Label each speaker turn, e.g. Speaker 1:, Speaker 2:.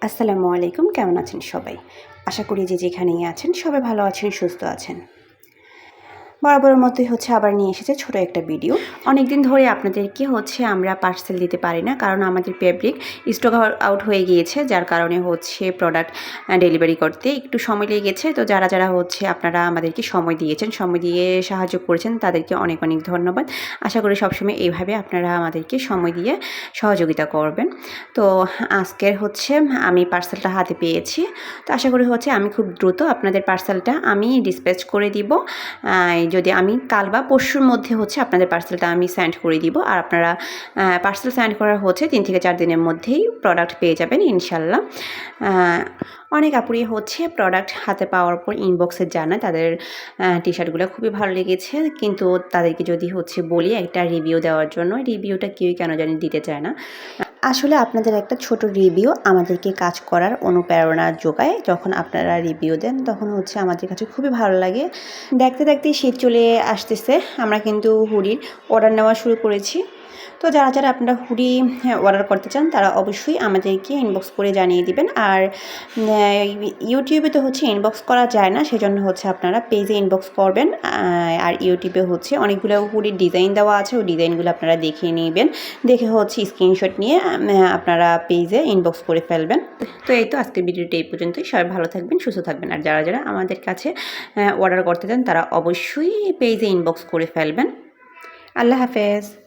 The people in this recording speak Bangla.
Speaker 1: আসসালামু আলাইকুম, কেমন আছেন সবাই? আশা করি যে যেখানেই আছেন সবাই ভালো আছেন, সুস্থ আছেন। বরাবরের মতোই হচ্ছে আবার নিয়ে এসেছে ছোট একটা ভিডিও। অনেক দিন ধরে আপনাদেরকে হচ্ছে আমরা পার্সেল দিতে পারি না, কারণ আমাদের ফেব্রিক স্টক আউট হয়ে গিয়েছে, যার কারণে হচ্ছে প্রোডাক্ট ডেলিভারি করতে একটু সময় লেগেছে তো যারা যারা হচ্ছে আপনারা আমাদেরকে সময় দিয়েছেন, সময় দিয়ে সাহায্য করেছেন, তাদেরকে অনেক অনেক ধন্যবাদ। আশা করি সবসময় এইভাবে আপনারা আমাদেরকে সময় দিয়ে সহযোগিতা করবেন। তো আজকের হচ্ছে আমি পার্সেলটা হাতে পেয়েছি। তো আশা করি হচ্ছে আমি খুব দ্রুত আপনাদের পার্সেলটা আমি ডিসপ্যাচ করে দিব। যদি আমি কাল বা পরশুর মধ্যে হচ্ছে আপনাদের পার্সেলটা আমি সেন্ড করে দিব আর আপনারা পার্সেল সেন্ড করার হচ্ছে তিন থেকে চার দিনের মধ্যেই প্রোডাক্ট পেয়ে যাবেন ইনশাল্লাহ। অনেক আপুরি হচ্ছে প্রোডাক্ট হাতে পাওয়ার পর ইনবক্সে জানায় তাদের টি শার্টগুলো খুবই ভালো লেগেছে। কিন্তু তাদেরকে যদি হচ্ছে বলি একটা রিভিউ দেওয়ার জন্য রিভিউটা কেউই কেন জানি দিতে চায় না। আসলে আপনাদের একটা ছোট রিভিউ আমাদেরকে কাজ করার অনুপ্রেরণা যোগায়। যখন আপনারা রিভিউ দেন, তখন হচ্ছে আমাদের কাছে খুবই ভালো লাগে। দেখতে দেখতে শীত চলে আসতেছে। আমরা কিন্তু হুডির অর্ডার নেওয়া শুরু করেছি। তো যারা যারা আপনারা হুডি অর্ডার করতে চান, তারা অবশ্যই আমাদেরকে ইনবক্স করে জানিয়ে দিবেন। আর ইউটিউবে তো হচ্ছে ইনবক্স করা যায় না, সেজন্য হচ্ছে আপনারা পেজে ইনবক্স করবেন। আর ইউটিউবে হচ্ছে অনেকগুলো হুডির ডিজাইন দেওয়া আছে, ওই ডিজাইনগুলো আপনারা দেখে নেবেন। দেখে হচ্ছে স্ক্রিনশট নিয়ে আপনারা পেজে ইনবক্স করে ফেলবেন। তো এই তো আজকের ভিডিওটা এই পর্যন্তই। সবাই ভালো থাকবেন, সুস্থ থাকবেন। আর যারা যারা আমাদের কাছে অর্ডার করতে চান, তারা অবশ্যই পেজে ইনবক্স করে ফেলবেন। আল্লাহ হাফেজ।